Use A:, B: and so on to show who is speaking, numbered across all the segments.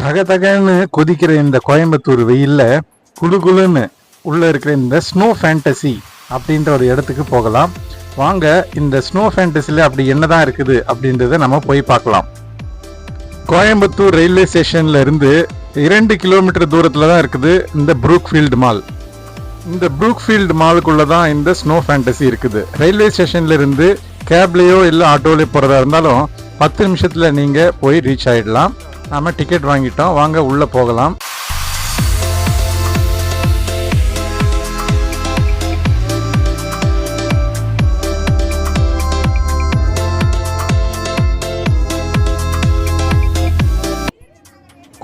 A: தகதகன்னு கொதிக்கிற இந்த கோயம்புத்தூர் வெயில்ல குளு உள்ளே உள்ள இருக்கிற இந்த ஸ்னோ ஃபேண்டசி அப்படின்ற ஒரு இடத்துக்கு போகலாம். வாங்க இந்த ஸ்னோ ஃபேண்டசியில் அப்படி என்னதான் இருக்குது அப்படின்றத நம்ம போய் பார்க்கலாம். கோயம்புத்தூர் ரயில்வே ஸ்டேஷன்ல இருந்து இரண்டு கிலோமீட்டர் தூரத்தில் தான் இருக்குது இந்த ப்ரூக்ஃபீல்டு மால் இந்த ப்ரூக்ஃபீல்டு மாலுக்குள்ளே தான் இந்த ஸ்னோ ஃபேண்டசி இருக்குது. ரயில்வே ஸ்டேஷன்ல இருந்து கேப்லேயோ இல்லை ஆட்டோலேயோ போகிறதா இருந்தாலும் பத்து நிமிஷத்தில் நீங்கள் போய் ரீச் ஆகிடலாம் நாம் டிக்கெட் வாங்கிட்டோம். வாங்க உள்ளே போகலாம்.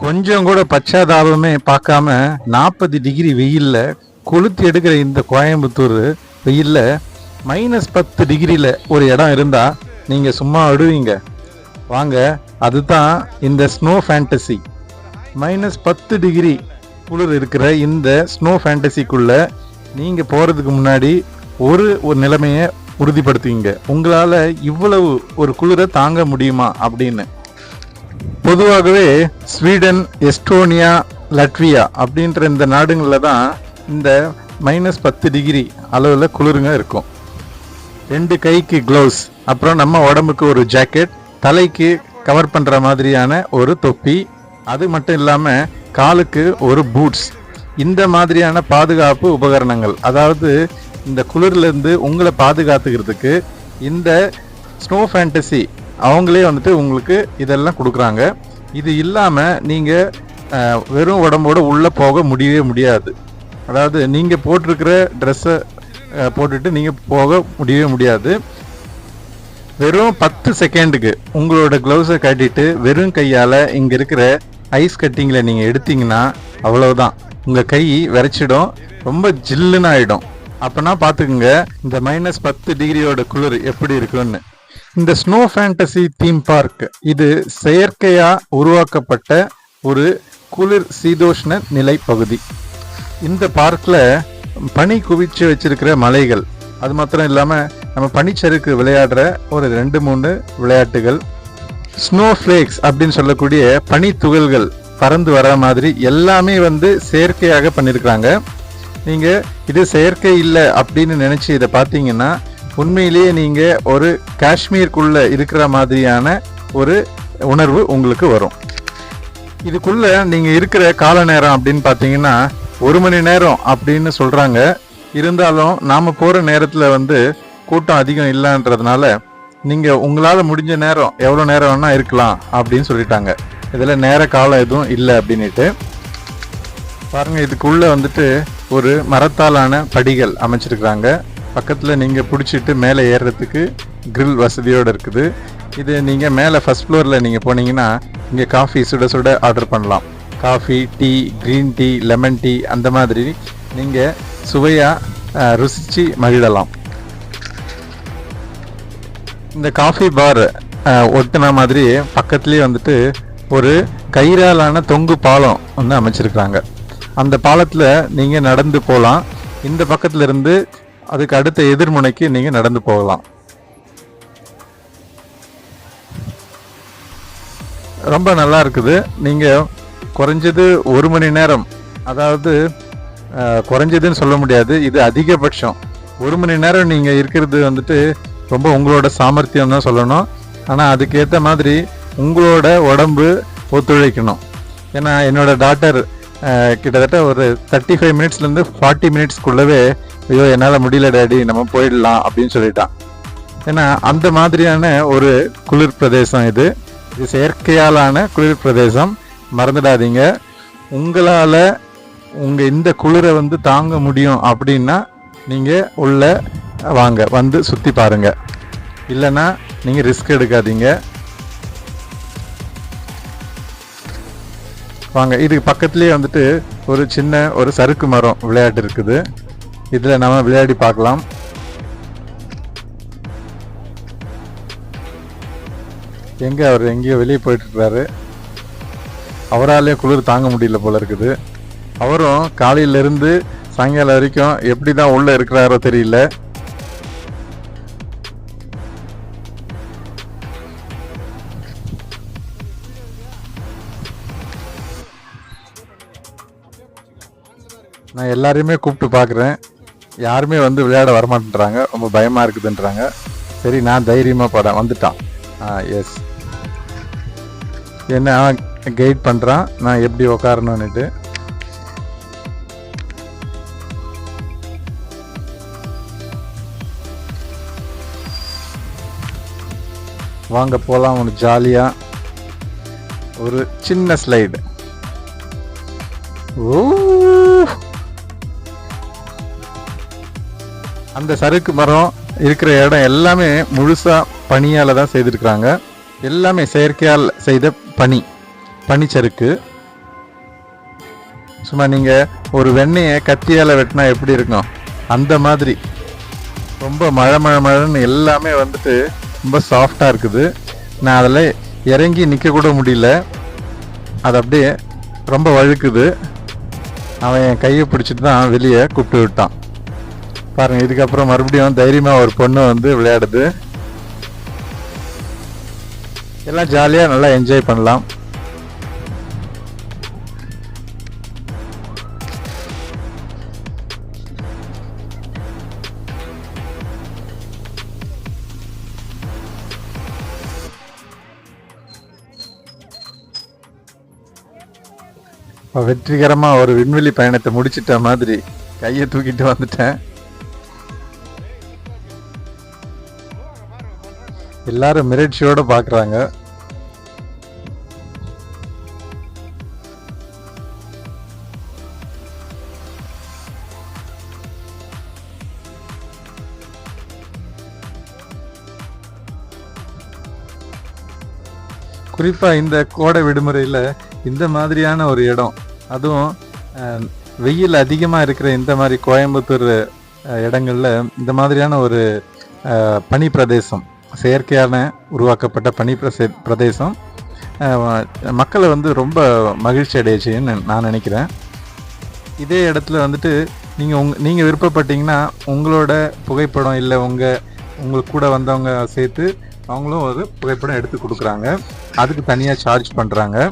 A: கொஞ்சம் கூட பச்சாதாபமே பார்க்காம நாற்பது டிகிரி வெயிலில் கொளுத்தி எடுக்கிற இந்த கோயம்புத்தூர் வெயிலில் மைனஸ் பத்து டிகிரியில் ஒரு இடம் இருந்தால் நீங்கள் சும்மா விடுவீங்க வாங்க அதுதான் இந்த ஸ்னோ ஃபேண்டசி மைனஸ் பத்து டிகிரி குளிர் இருக்கிற இந்த ஸ்னோ ஃபேண்டசிக்குள்ளே நீங்கள் போகிறதுக்கு முன்னாடி ஒரு ஒரு நிலைமையை உறுதிப்படுத்துவீங்க. உங்களால் இவ்வளவு ஒரு குளிரை தாங்க முடியுமா அப்படின்னு. பொதுவாகவே ஸ்வீடன் எஸ்டோனியா லட்வியா அப்படின்ற இந்த நாடுங்களில் தான் இந்த மைனஸ் பத்து டிகிரி அளவில் குளிருங்க இருக்கும். ரெண்டு கைக்கு க்ளவுஸ் அப்புறம் நம்ம உடம்புக்கு ஒரு ஜாக்கெட் தலைக்கு கவர் பண்ணுற மாதிரியான ஒரு தொப்பி. அது மட்டும் இல்லாமல் காலுக்கு ஒரு பூட்ஸ் இந்த மாதிரியான பாதுகாப்பு உபகரணங்கள். அதாவது இந்த குளிர்லேருந்து உங்களை பாதுகாத்துக்கிறதுக்கு இந்த ஸ்னோ ஃபேண்டசி அவங்களே வந்துட்டு உங்களுக்கு இதெல்லாம் கொடுக்குறாங்க. இது இல்லாமல் நீங்கள் வெறும் உடம்போட உள்ளே போக முடியவே முடியாது. அதாவது நீங்கள் போட்டிருக்கிற ட்ரெஸ்ஸை போட்டுட்டு நீங்கள் போக முடியவே முடியாது. வெறும் பத்து செகண்டுக்கு உங்களோட க்ளவுஸை கட்டிட்டு வெறும் கையால் இங்கே இருக்கிற ஐஸ் கட்டிங்கில் நீங்கள் எடுத்தீங்கன்னா அவ்வளவுதான். உங்கள் கை விரைச்சிடும். ரொம்ப ஜில்லுன்னு ஆகிடும் அப்போனா பார்த்துக்குங்க இந்த மைனஸ் பத்து டிகிரியோட குளிர் எப்படி இருக்குன்னு இந்த ஸ்னோ ஃபேண்டசி தீம் பார்க் இது செயற்கையாக உருவாக்கப்பட்ட ஒரு குளிர் சீதோஷ்ண நிலை பகுதி இந்த பார்க்கில் பனி குவிச்சு வச்சிருக்கிற மலைகள் அது மாத்திரம் இல்லாமல் நம்ம பனிச்சறுக்கு விளையாடுற ஒரு ரெண்டு மூணு விளையாட்டுகள். ஸ்னோ ஃப்ளேக்ஸ் அப்படின்னு சொல்லக்கூடிய பனி துகள்கள் பறந்து வர மாதிரி எல்லாமே வந்து செயற்கையாக பண்ணியிருக்கிறாங்க நீங்கள் இது செயற்கை இல்லை அப்படின்னு நினச்சி இதை பார்த்தீங்கன்னா உண்மையிலேயே நீங்கள் ஒரு காஷ்மீருக்குள்ளே இருக்கிற மாதிரியான ஒரு உணர்வு உங்களுக்கு வரும். இதுக்குள்ளே நீங்கள் இருக்கிற கால நேரம் அப்படின்னு பார்த்தீங்கன்னா ஒரு மணி நேரம் அப்படின்னு சொல்கிறாங்க இருந்தாலும் நாம் போகிற நேரத்தில் வந்து கூட்டம் அதிகம் இல்லைன்றதுனால நீங்கள் உங்களால் முடிஞ்ச நேரம் எவ்வளோ நேரம் வேணால் இருக்கலாம் அப்படின்னு சொல்லிட்டாங்க. இதில் நேர காலம் எதுவும் இல்லை அப்படின்னுட்டு. பாருங்கள் இதுக்குள்ளே வந்துட்டு ஒரு மரத்தாலான படிகள் அமைச்சிருக்கிறாங்க. பக்கத்தில் நீங்கள் பிடிச்சிட்டு மேலே ஏறுறதுக்கு கிரில் வசதியோடு இருக்குது. இது நீங்கள் மேலே ஃபஸ்ட் ஃப்ளோரில் நீங்கள் போனீங்கன்னா இங்கே காஃபி சுட சுட ஆர்டர் பண்ணலாம். Coffee tea green tea lemon tea அந்த மாதிரி நீங்கள் சுவையாக ருசித்து மகிழலாம். இந்த காஃபி பார் ஒட்டுன மாதிரி பக்கத்துலேயே வந்துட்டு ஒரு கயிறாலான தொங்கு பாலம் வந்து அமைச்சிருக்கிறாங்க. அந்த பாலத்தில் நீங்கள் நடந்து போகலாம் இந்த பக்கத்துல இருந்து அதுக்கு அடுத்த எதிர்முனைக்கு நீங்கள் நடந்து போகலாம். ரொம்ப நல்லா இருக்குது. நீங்கள் குறைஞ்சது ஒரு மணி நேரம் அதாவது குறைஞ்சதுன்னு சொல்ல முடியாது இது அதிகபட்சம். ஒரு மணி நேரம் நீங்கள் இருக்கிறது வந்துட்டு ரொம்ப உங்களோட சாமர்த்தியம் தான் சொல்லணும். ஆனால் அதுக்கேற்ற மாதிரி உங்களோட உடம்பு ஒத்துழைக்கணும். ஏன்னா என்னோட டாக்டர் கிட்டத்தட்ட ஒரு தேர்ட்டி ஃபைவ் மினிட்ஸ்லேருந்து ஃபார்ட்டி மினிட்ஸ்க்குள்ளவே ஐயோ என்னால் முடியல டேடி நம்ம போயிடலாம் அப்படின்னு சொல்லிட்டான். ஏன்னா அந்த மாதிரியான ஒரு குளிர் பிரதேசம் இது. இது செயற்கையாலான குளிர் பிரதேசம். மறந்துடாதீங்க. உங்களால் உங்கள் இந்த குளிரை வந்து தாங்க முடியும் அப்படின்னா நீங்கள் உள்ள வாங்க வந்து சுற்றி பாருங்க. இல்லைன்னா நீங்கள் ரிஸ்க் எடுக்காதீங்க. வாங்க இதுக்கு பக்கத்துலேயே வந்துட்டு ஒரு சின்ன ஒரு சறுக்கு மரம் விளையாட்டு இருக்குது. இதில் நம்ம விளையாடி பார்க்கலாம். எங்கே அவர் எங்கேயோ வெளியே போயிட்டுருக்காரு அவராலே குளிர் தாங்க முடியல போல இருக்குது. அவரும் காலையில இருந்து சாயங்காலம் வரைக்கும் எப்படி தான் உள்ளே இருக்கிறாரோ தெரியல. நான் எல்லாரையுமே கூப்பிட்டு பார்க்குறேன். யாருமே வந்து விளையாட வரமாட்டேன்றாங்க. ரொம்ப பயமாக இருக்குதுன்றாங்க. சரி நான் தைரியமாக படம் வந்துட்டான். ஆ எஸ் என்ன கைட் பண்ணுறான் நான் எப்படி உக்காரணுன்னுட்டு வாங்க போகலாம் அவனுக்கு ஜாலியாக ஒரு சின்ன ஸ்லைடு ஓ! அந்த சறுக்கு மரம் இருக்கிற இடம் எல்லாமே முழுசாக பனியால் தான் செய்திருக்கிறாங்க. எல்லாமே செயற்கையால் செய்த பனி பனிச்சறுக்கு சும்மா நீங்கள் ஒரு வெண்ணெயை கத்தியால் வெட்டினா எப்படி இருக்கும்? அந்த மாதிரி. ரொம்ப மழை மழை மழைன்னு எல்லாமே வந்துட்டு ரொம்ப சாஃப்டாக இருக்குது. நான் அதில் இறங்கி நிற்கக்கூட முடியல. அது அப்படியே ரொம்ப வழுக்குது. அவன் என் கையை பிடிச்சிட்டு தான் வெளியே கூப்பிட்டு விட்டான். பாருங்க இதுக்கப்புறம் மறுபடியும் தைரியமா ஒரு பொண்ணு வந்து விளையாடுது. எல்லாம் ஜாலியா நல்லா என்ஜாய் பண்ணலாம். வெற்றிகரமாக வெற்றிகரமா ஒரு விண்வெளி பயணத்தை முடிச்சிட்ட மாதிரி கையை தூக்கிட்டு வந்துட்டேன். எல்லாரும் மிரட்சியோட பாக்குறாங்க. குறிப்பா இந்த கோடை விடுமுறையில இந்த மாதிரியான ஒரு இடம் அதுவும் அஹ், வெயில் அதிகமா இருக்கிற இந்த மாதிரி கோயம்புத்தூர் இடங்கள்ல இந்த மாதிரியான ஒரு அஹ், பனி பிரதேசம் செயற்கையான உருவாக்கப்பட்ட பனி பிரசே- பிரதேசம். மக்களை வந்து ரொம்ப மகிழ்ச்சி அடையச்சுன்னு நான் நினைக்கிறேன். இதே இடத்துல வந்துட்டு நீங்கள் உங் நீங்கள் விருப்பப்பட்டீங்கன்னா உங்களோட புகைப்படம் இல்லை உங்கள் உங்களுக்கு கூட வந்தவங்க சேர்த்து அவங்களும் ஒரு புகைப்படம் எடுத்து கொடுக்குறாங்க. அதுக்கு தனியாக சார்ஜ் பண்ணுறாங்க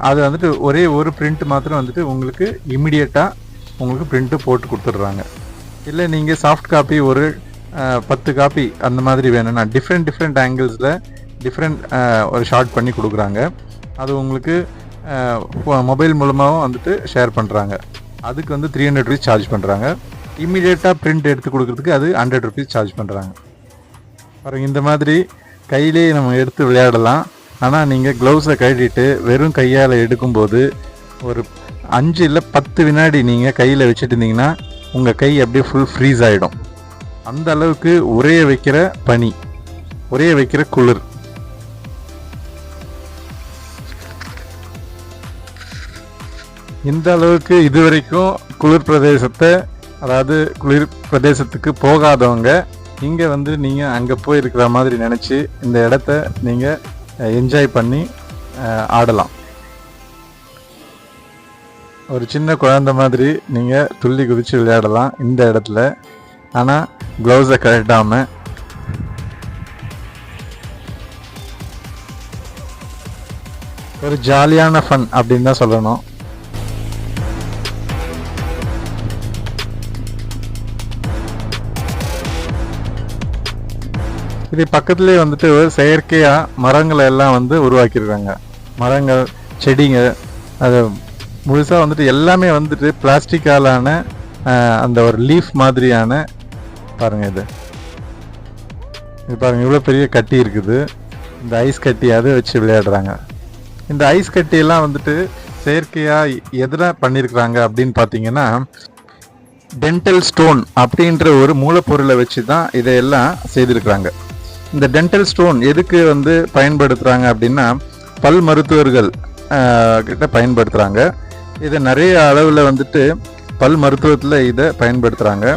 A: அது வந்துட்டு ஒரே ஒரு பிரிண்ட் மாத்திரம் வந்துட்டு உங்களுக்கு இமிடியட்டாக உங்களுக்கு பிரிண்ட்டு போட்டு கொடுத்துட்றாங்க. இல்லை நீங்கள் சாஃப்ட் காப்பி ஒரு பத்து காப்பி அந்த மாதிரி வேணும்னா டிஃப்ரெண்ட் டிஃப்ரெண்ட் ஆங்கிள்ஸில் டிஃப்ரெண்ட் ஒரு ஷார்ட் பண்ணி கொடுக்குறாங்க. அது உங்களுக்கு மொபைல் மூலமாகவும் வந்துட்டு ஷேர் பண்ணுறாங்க அதுக்கு வந்து த்ரீ ஹண்ட்ரட் ருபீஸ் சார்ஜ் பண்ணுறாங்க இம்மிடியேட்டாக பிரிண்ட் எடுத்து கொடுக்குறதுக்கு அது ஹண்ட்ரட் ருபீஸ் சார்ஜ் பண்ணுறாங்க பாருங்கள் இந்த மாதிரி கையிலே நம்ம எடுத்து விளையாடலாம். ஆனால் நீங்கள் க்ளவுஸை கழட்டிட்டு வெறும் கையால் எடுக்கும்போது ஒரு அஞ்சு இல்லை பத்து வினாடி நீங்கள் கையில் வச்சுட்டு இருந்தீங்கன்னா உங்கள் கை அப்படியே ஃபுல் ஃப்ரீஸ் ஆகிடும் அந்த அளவுக்கு உரைய வைக்கிற பனி உரைய வைக்கிற குளிர். இந்த அளவுக்கு இதுவரைக்கும் குளிர் பிரதேசத்தை அதாவது குளிர் பிரதேசத்துக்கு போகாதவங்க இங்கே வந்து நீங்கள் அங்கே போய் இருக்கிற மாதிரி நினச்சி இந்த இடத்த நீங்கள் என்ஜாய் பண்ணி ஆடலாம். ஒரு சின்ன குழந்த மாதிரி நீங்கள் துள்ளி குதித்து விளையாடலாம். இந்த இடத்துல ஆனால் க்ளவுஸை கழட்டாமல் ஒரு ஜாலியான ஃபன் அப்படின்னு தான் சொல்லணும். இது பக்கத்துலேயே வந்துட்டு செயற்கையாக மரங்களை எல்லாம் வந்து உருவாக்கியிருக்காங்க. மரங்கள் செடிங்க அது முழுசாக வந்துட்டு எல்லாமே வந்துட்டு பிளாஸ்டிக்காலான அந்த ஒரு லீஃப் மாதிரியான பாருங்கள் இது. இது பாருங்கள் இவ்வளோ பெரிய கட்டி இருக்குது. இந்த ஐஸ் கட்டியாவது வச்சு விளையாடுறாங்க. இந்த ஐஸ் கட்டியெல்லாம் வந்துட்டு செயற்கையாக எதிராக பண்ணியிருக்கிறாங்க அப்படின்னு பார்த்தீங்கன்னா டென்டல் ஸ்டோன் அப்படின்ற ஒரு மூலப்பொருளை வச்சு தான் இதையெல்லாம் செய்திருக்கிறாங்க. இந்த டென்டல் ஸ்டோன் எதுக்கு வந்து பயன்படுத்துகிறாங்க அப்படின்னா பல் மருத்துவர்கள் கிட்ட பயன்படுத்துகிறாங்க இதை நிறைய அளவில் வந்துட்டு பல் மருத்துவத்தில் இதை பயன்படுத்துகிறாங்க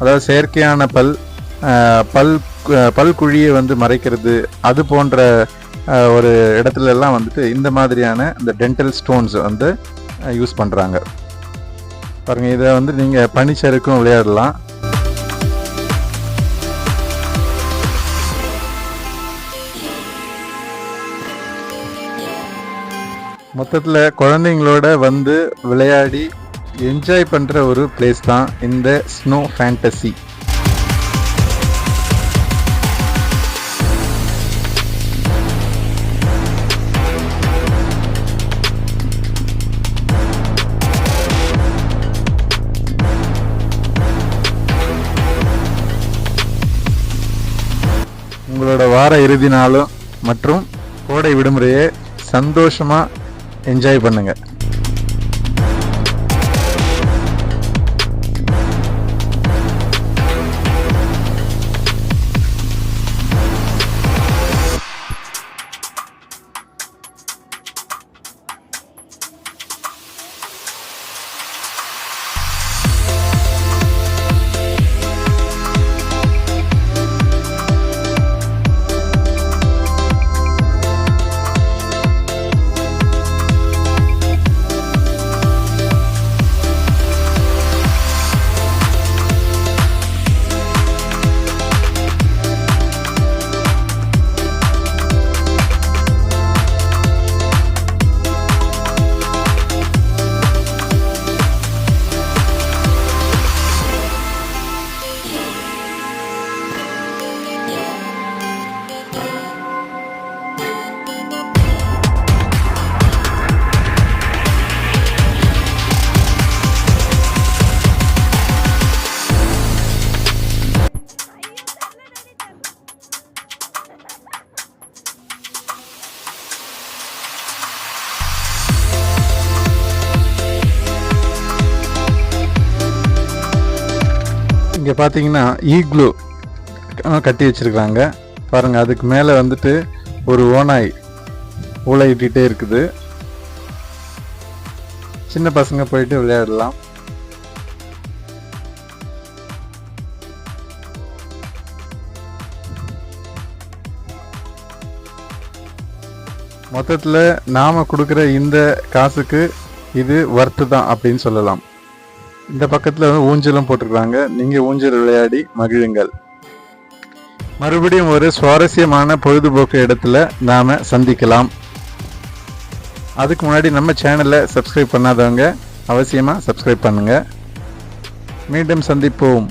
A: அதாவது செயற்கையான பல் பல் பல் குழியை வந்து மறைக்கிறது அது போன்ற ஒரு இடத்துல எல்லாம் வந்துட்டு இந்த மாதிரியான இந்த டென்டல் ஸ்டோன்ஸ் வந்து யூஸ் பண்ணுறாங்க பாருங்கள் இதை வந்து நீங்கள் பனிச்சறுக்கும் விளையாடலாம். மொத்தத்தில் குழந்தைங்களோட வந்து விளையாடி என்ஜாய் பண்ணுற ஒரு பிளேஸ் தான் இந்த ஸ்னோ ஃபேண்டசி உங்களோட வார இறுதி நாளும் மற்றும் கோடை விடுமுறையை சந்தோஷமாக என்ஜாய் பண்ணுங்கள் இங்கே பார்த்தீங்கன்னா ஈக்ளூ கட்டி வச்சிருக்காங்க. பாருங்கள் அதுக்கு மேலே வந்துட்டு ஒரு ஓனாய் ஊழையிட்டே இருக்குது. சின்ன பசங்க போயிட்டு விளையாடலாம். மொத்தத்தில் நாம் கொடுக்குற இந்த காசுக்கு இது ஒர்த்து தான் அப்படின்னு சொல்லலாம். இந்த பக்கத்தில் வந்து ஊஞ்சலும் போட்டிருக்காங்க. நீங்கள் ஊஞ்சல் விளையாடி மகிழுங்கள். மறுபடியும் ஒரு சுவாரஸ்யமான பொழுதுபோக்கு இடத்துல நாம் சந்திக்கலாம். அதுக்கு முன்னாடி நம்ம சேனலை சப்ஸ்கிரைப் பண்ணாதவங்க அவசியமாக சப்ஸ்கிரைப் பண்ணுங்கள் மீண்டும் சந்திப்போம்.